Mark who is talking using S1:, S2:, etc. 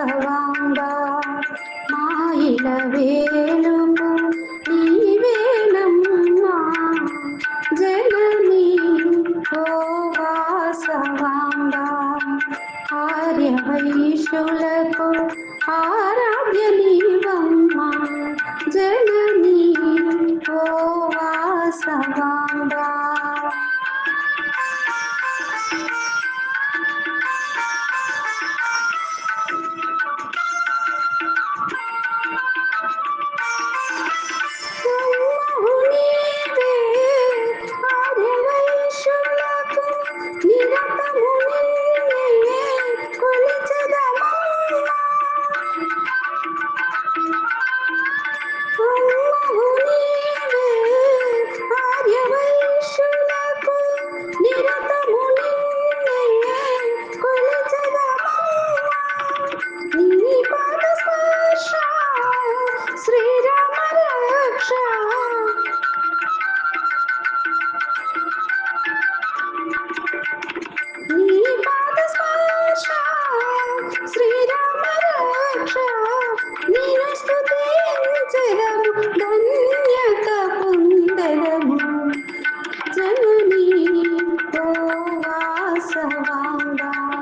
S1: రాఘవాంబ మాయిల వేలుము నీవేనమ్మా జననీ ఓ Vasavamba Arya వైశ్యులకు ఆరాధ్య Ranga.